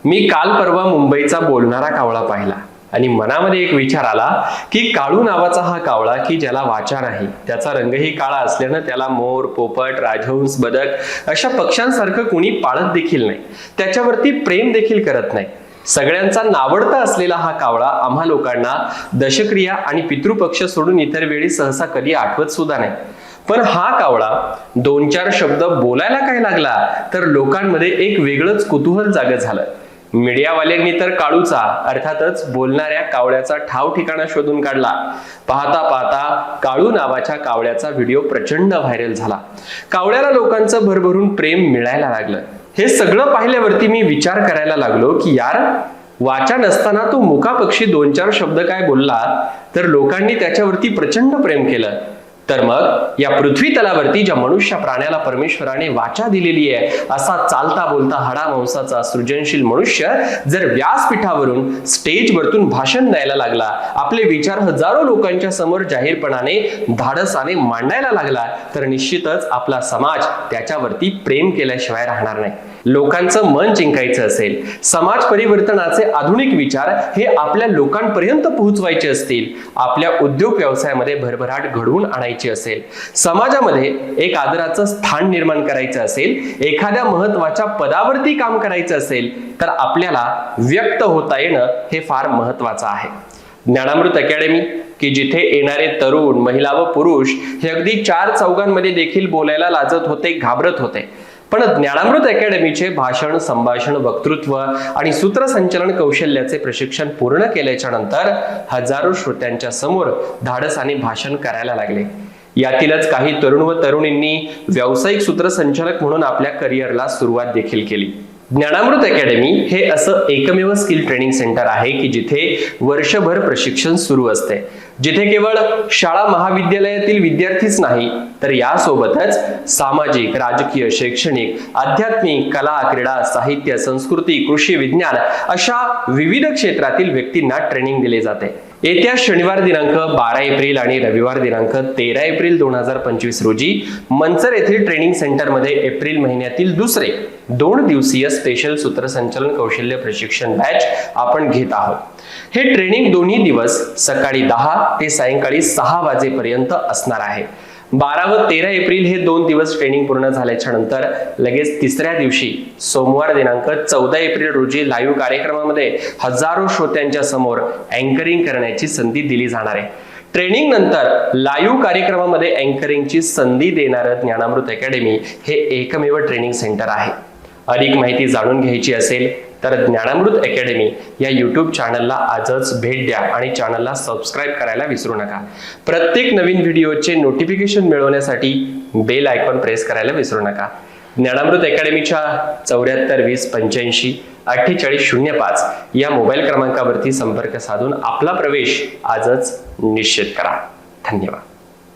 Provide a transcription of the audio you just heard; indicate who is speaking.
Speaker 1: मी काल परवा मुंबईचा बोलणारा कावळा पाहिला. आणि मनामध्ये एक विचार आला की काळू नावाचा हा कावळा की ज्याला वाचा नाही त्याचा रंगही काळा असल्यानं त्याला मोर पोपट राजहंस बदक अशा पक्ष्यांसारखं कुणी पाळत देखील नाही. त्याच्यावरती प्रेम देखील करत नाही. सगळ्यांचा नावडता असलेला हा कावळा आम्हा लोकांना दशक्रिया आणि पितृपक्ष सोडून इतर वेळी सहसा कधी आठवत सुद्धा नाही. पण हा कावळा दोन चार शब्द बोलायला काय लागला तर लोकांमध्ये एक वेगळंच कुतूहल जाग झालं. मीडियावाल्यांनी तर काळूचा अर्थातच बोलणाऱ्या कावळ्याचा ठाव ठिकाणा शोधून काढला. पाहता पाहता काळू नावाच्या कावळ्याचा व्हिडिओ प्रचंड व्हायरल झाला. कावळ्याला लोकांचं भरभरून प्रेम मिळायला लागलं. हे सगळं पाहिल्यावरती मी विचार करायला लागलो की यार वाचा नसताना तो मुका पक्षी दोन चार शब्द काय बोलला? तर लोकांनी त्याच्यावरती प्रचंड प्रेम केलं. तर मग या पृथ्वी तलावरती ज्या मनुष्य प्राण्याला परमेश्वराने वाचा दिलेली आहे असा चालता बोलता हाडा मांसाचा सृजनशील मनुष्य जर व्यासपीठावरून स्टेजवरतून भाषण द्यायला लागला आपले विचार हजारो लोकांच्या समोर जाहीरपणाने धाडसाने मांडायला लागला तर निश्चितच आपला समाज त्याच्यावरती प्रेम केल्याशिवाय राहणार नाही. लोकांचं मन जिंकायचं असेल समाज परिवर्तनाचे आधुनिक विचार हे आपल्या लोकांपर्यंत पोहोचवायचे असतील आपल्या उद्योग व्यवसायामध्ये भरभराट घडवून आणायची असेल समाजामध्ये एक आदराचं स्थान निर्माण करायचं असेल एखाद्या महत्त्वाच्या पदावरती काम करायचं असेल तर आपल्याला व्यक्त होता येणं हे फार महत्वाचं आहे. ज्ञानामृत अकॅडमी की जिथे येणारे तरुण महिला व पुरुष हे अगदी चार चौघांमध्ये देखील बोलायला लाजत होते घाबरत होते. पण ज्ञानामृत अकॅडमीचे भाषण संभाषण वक्तृत्व आणि सूत्रसंचलन कौशल्याचे प्रशिक्षण पूर्ण केल्याच्यानंतर हजारो श्रोत्यांच्या समोर धाडसाने भाषण करायला लागले. यातीलच काही तरुण व तरुणींनी व्यावसायिक सूत्रसंचालक म्हणून आपल्या करिअरला सुरुवात देखील केली. ज्ञानामृत अकॅडमी हे असं एकमेव स्किल ट्रेनिंग सेंटर आहे की जिथे वर्षभर प्रशिक्षण सुरू असते. जिथे केवळ शाळा महाविद्यालयातील विद्यार्थीच नाही तर यासोबतच सामाजिक राजकीय शैक्षणिक आध्यात्मिक कला क्रीडा साहित्य संस्कृती कृषी विज्ञान अशा विविध क्षेत्रातील व्यक्तींना ट्रेनिंग दिले जाते. येत्या शनिवार दिनांक बारा एप्रिल आणि रविवार दिनांक तेरा एप्रिल दोन हजार पंचवीस रोजी मंचर येथील ट्रेनिंग सेंटरमध्ये एप्रिल महिन्यातील दुसरे दोन दिवसीय स्पेशल सूत्रसंचलन कौशल्य प्रशिक्षण बॅच आपण घेत आहोत. हे ट्रेनिंग दोन्ही दिवस सकाळी दहा ते सायंकाळी सहा वाजेपर्यंत असणार आहे. बारा व तेरा एप्रिल हे दोन दिवस ट्रेनिंग पूर्ण झाल्याच्यानंतर लगेच तिसऱ्या दिवशी सोमवार दिनांक चौदा एप्रिल रोजी लाईव्ह कार्यक्रमामध्ये हजारो श्रोत्यांच्या समोर अँकरिंग करण्याची संधी दिली जाणार आहे. ट्रेनिंग नंतर लाईव्ह कार्यक्रमामध्ये अँकरिंगची संधी देणारं ज्ञानामृत अकॅडमी हे एकमेव ट्रेनिंग सेंटर आहे. अधिक माहिती जाणून घ्यायची असेल तर ज्ञानामृत अकॅडमी या यूट्यूब चॅनलला आजच भेट द्या आणि चॅनलला सबस्क्राईब करायला विसरू नका. प्रत्येक नवीन व्हिडिओचे नोटिफिकेशन मिळवण्यासाठी बेल आयकॉन प्रेस करायला विसरू नका. ज्ञानामृत अकॅडमीच्या चौऱ्याहत्तर वीस पंच्याऐंशी अठ्ठेचाळीस शून्य पाच या मोबाईल क्रमांकावरती संपर्क साधून आपला प्रवेश आजच निश्चित करा. धन्यवाद.